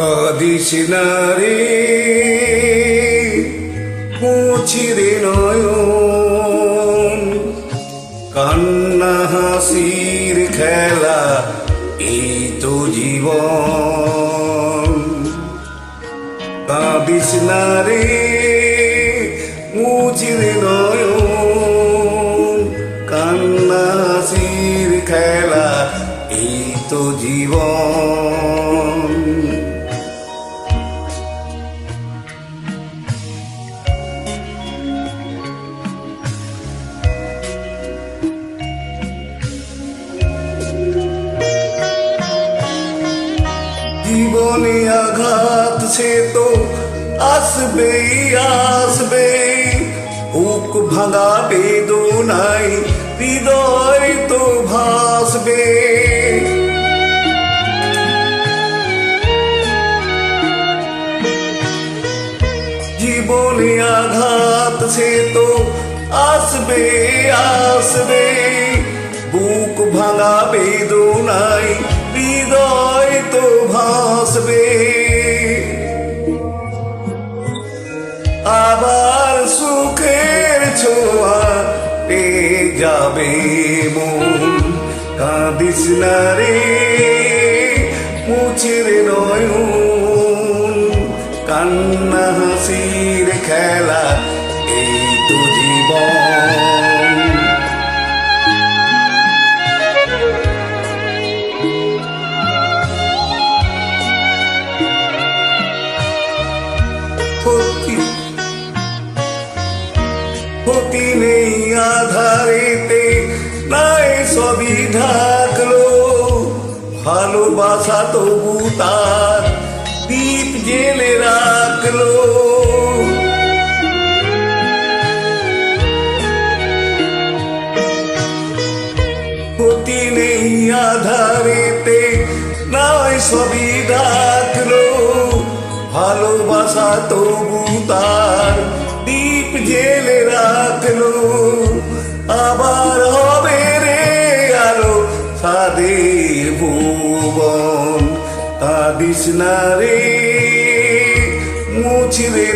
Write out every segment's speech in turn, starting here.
Cadiz না রে মুছিরে নয়ন। কান্না হাসির খেলা, এই তো জীবন। কাঁদিস না রে মুছিরে নয়ন। কান্না হাসির খেলা, এই তো জীবন। আঘাত সে তো আসবেই আসবে বুক ভাঙা বেদনাই হৃদয় তো ভাসবে জীবনে আঘাত সে তো আসবে আসবে বুক ভাঙা বেদনাই হৃদয় তো ভাসবে সুখের ছোঁয়া পেয়ে যাবে মন। কাঁদিস না রে, মুছের নয়ন। কান্না, হাসির খেলা, এই তো জীবন। ক্ষতি নেই আধারেতে, নাই সবই ঢাকলো। ভালোবাসা তবু তার দীপ জেলে রাখল। ক্ষতি নেই আধারেতে, নাই সবই ডাকলো ভালোবাসা তবু তার ভুবন কাদিস না রে মুছবে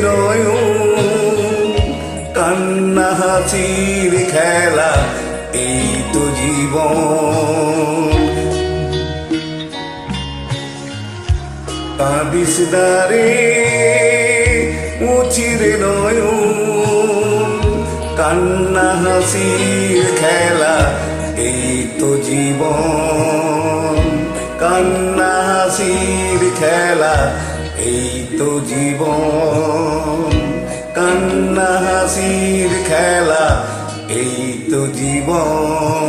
কান্না হাসির খেলা, এই তো জীবন। কাঁদিস দারে মুচিরে নয়ন। কান্না হাসির খেলা, এই তো জীবন। খেলা এই তো জীবন। কান্না হাসির খেলা এই তো জীবন।